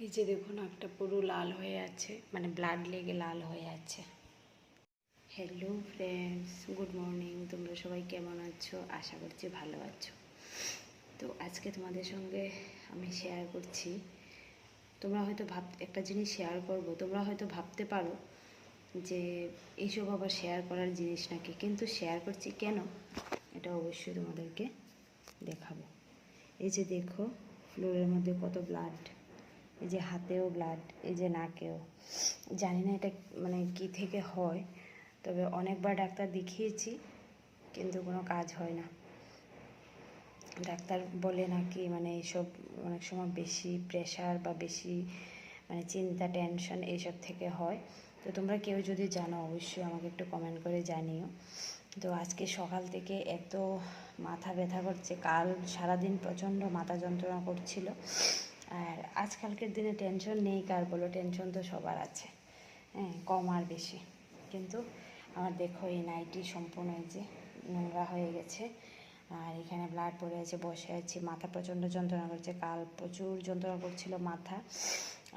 এই যে দেখুন, একটা পুরো লাল হয়ে আছে মানে ব্লাড লেগে লাল হয়ে আছে। হ্যালো ফ্রেন্ডস গুড মর্নিং তোমরা সবাই কেমন আছো? আশা করছি ভালো আছো। তো আজকে তোমাদের সঙ্গে আমি শেয়ার করছি। তোমরা হয়তো ভাব, একটা জিনিস শেয়ার করব। তোমরা হয়তো ভাবতে পারো যে এইসব আবার শেয়ার করার জিনিস নাকি, কিন্তু শেয়ার করছি কেন? এটা অবশ্যই তোমাদেরকে দেখাবো। এই যে দেখো ফ্লোরের মধ্যে কত ব্লাড এই যে হাতেও ব্লাড এই যে নাকেও। জানি না এটা মানে কি থেকে হয়, তবে অনেকবার ডাক্তার দেখিয়েছি, কিন্তু কোনো কাজ হয় না। ডাক্তার বলে নাকি মানে এইসব অনেক সময় বেশি প্রেশার বা বেশি মানে চিন্তা টেনশন এইসব থেকে হয়। তো তোমরা কেউ যদি জানো, অবশ্যই আমাকে একটু কমেন্ট করে জানিও। তো আজকে সকাল থেকে এত মাথা ব্যথা করছে, কাল সারাদিন প্রচণ্ড মাথা যন্ত্রণা করছিল। আজকালকের দিনে টেনশন নেই কার বলো টেনশন তো সবার আছে। হ্যাঁ কম আর বেশি। কিন্তু আমার দেখো এই নাইটি সম্পূর্ণ এই যে নোংরা হয়ে গেছে। আর এখানে ব্লাড পড়ে আছে, বসে আছি। মাথা প্রচণ্ড যন্ত্রণা করছে। কাল প্রচুর যন্ত্রণা করছিল মাথা।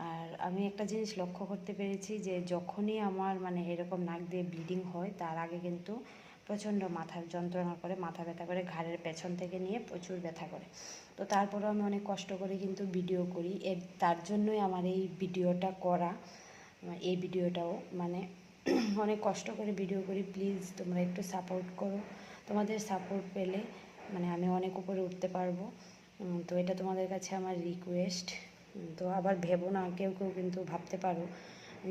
আর আমি একটা জিনিস লক্ষ্য করতে পেরেছি যে, যখনই আমার মানে এরকম নাক দিয়ে ব্লিডিং হয়, তার আগে কিন্তু প্রচণ্ড মাথার যন্ত্রণা করে, মাথা ব্যথা করে, ঘাড়ের পেছন থেকে নিয়ে প্রচুর ব্যথা করে। তো তারপরও আমি অনেক কষ্ট করে কিন্তু ভিডিও করি। এর, তার জন্যই আমার এই ভিডিওটা করা এই ভিডিওটাও মানে অনেক কষ্ট করে ভিডিও করি। প্লিজ তোমরা একটু সাপোর্ট করো। তোমাদের সাপোর্ট পেলে মানে আমি অনেক উপরে উঠতে পারব। তো এটা তোমাদের কাছে আমার রিকোয়েস্ট তো আবার ভেবো না, কেউ কেউ কিন্তু ভাবতে পারো।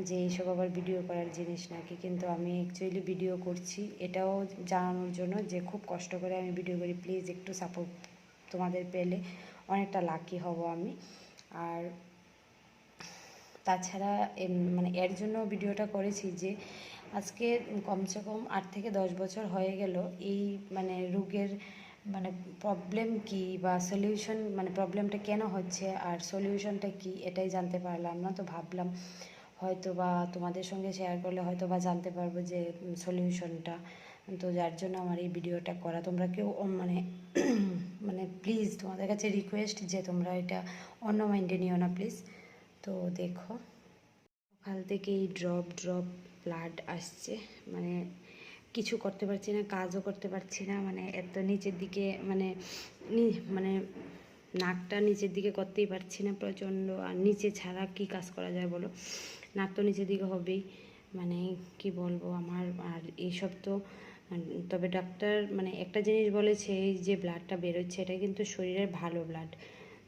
যে এইসব আবার ভিডিও করার জিনিস নাকি, কিন্তু আমি অ্যাকচুয়ালি ভিডিও করছি। এটাও জানানোর জন্য যে খুব কষ্ট করে আমি ভিডিও করি প্লিজ একটু সাপোর্ট তোমাদের পেলে অনেকটা লাকি হব আমি। আর তাছাড়া মানে এর জন্য ভিডিওটা করেছি যে আজকে কমসে কম আট থেকে দশ বছর হয়ে গেল, এই মানে রোগের মানে প্রবলেম কি বা সলিউশন মানে প্রবলেমটা কেন হচ্ছে আর সলিউশনটা কি, এটাই জানতে পারলাম না, তো ভাবলাম হয়তো বা তোমাদের সঙ্গে শেয়ার করলে হয়তো বা জানতে পারব যে সলিউশনটা তো যার জন্য আমার এই ভিডিওটা করা। তোমরা কেউ মানে মানে প্লিজ তোমাদের কাছে রিকোয়েস্ট যে তোমরা এটা অন্য মাইন্ডে নিও না প্লিজ তো দেখো, সকাল থেকেই ড্রপ ড্রপ ব্লাড আসছে। মানে কিছু করতে পারছি না, কাজও করতে পারছি না। মানে এত নিচের দিকে মানে মানে নাকটা নিচের দিকে করতেই পারছি না প্রচণ্ড। আর নিচে ছাড়া কি কাজ করা যায় বলো? নাক তো নিচের দিকে হবেই। মানে কি বলব আমার? আর এইসব তো, তবে ডাক্তার মানে একটা জিনিস বলেছে, এই যে ব্লাডটা বেরোচ্ছে, এটা কিন্তু শরীরের ভালো ব্লাড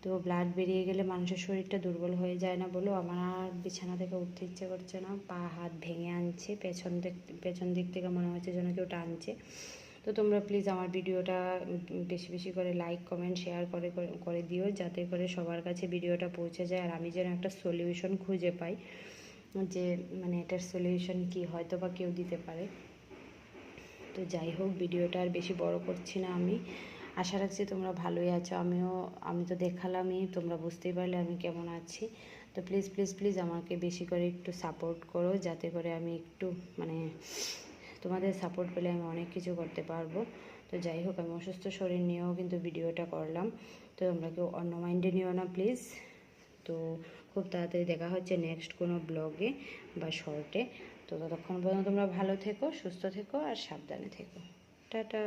তো ব্লাড বেরিয়ে গেলে মানুষের শরীরটা দুর্বল হয়ে যায় না বলো? আমার আর বিছানা থেকে উঠতে ইচ্ছে করছে না। পা হাত ভেঙে আনছে, পেছন দিক পেছন দিক থেকে মনে হচ্ছে যেন কেউ টানছে। তো তোমরা প্লিজ আমার ভিডিওটা বেশি বেশি করে লাইক কমেন্ট শেয়ার করে, করে- করে দিও যাতে করে সবার কাছে ভিডিওটা পৌঁছে যায়। আর আমি যেন একটা সলিউশন খুঁজে পাই যে মানে এটার সলিউশন কি হয়তো বা কেউ দিতে পারে। তো যাই হোক, ভিডিওটা আর বেশি বড় করছি না আমি। আশা রাখছি তোমরা ভালোই আছো। আমিও, আমি তো দেখালামই, তোমরা বুঝতেই পারলে আমি কেমন আছি। তো প্লিজ প্লিজ প্লিজ আমাকে বেশি করে একটু সাপোর্ট করো যাতে করে আমি একটু মানে তোমাদের সাপোর্ট পেলে আমি অনেক কিছু করতে পারব। তো যাই হোক, আমি অসুস্থ শরীর নিয়েও কিন্তু ভিডিওটা করলাম। তো তোমরা কেউ অন্য মাইন্ডে নিও না প্লিজ তো খুব তাড়াতাড়ি দেখা হচ্ছে নেক্সট কোনো ব্লগে বা শর্টে তো ততক্ষণ পর্যন্ত তোমরা ভালো থেকো, সুস্থ থেকো আর সাবধানে থেকো। টাটা।